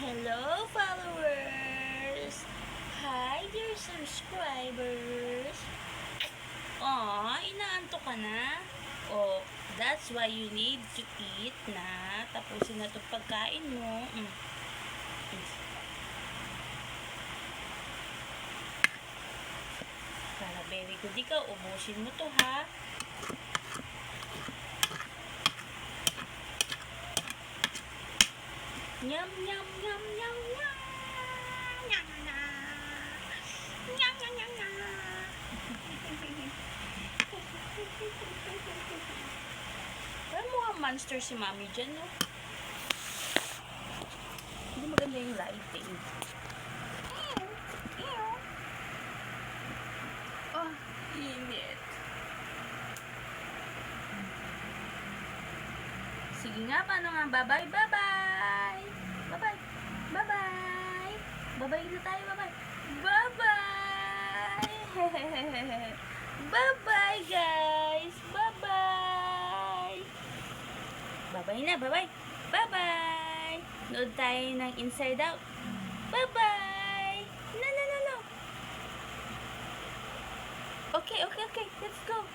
Hello, followers! Hi, dear subscribers! Aw, inaanto ka na? Oh, that's why you need to eat na. Tapusin na itong pagkain mo. Mm. Para very good ikaw, ubusin mo to ha. Nyam, nyam, nyam, nyam. Nyam, nyam. Nyam, nyam, nyam, nyam. Parang mukhang monster si mami dyan, no? Hindi maganda yung lighting. Oh, init. Sige nga, paano nga? Bye-bye, bye-bye! Bye-bye! Bye-bye! Bye-bye na tayo, bye-bye! Bye-bye! bye-bye, guys! Bye-bye! Bye-bye na, bye-bye! Bye-bye! Nood tayo ng Inside Out. Bye-bye! No, no, no, no! Okay, okay, okay. Let's go.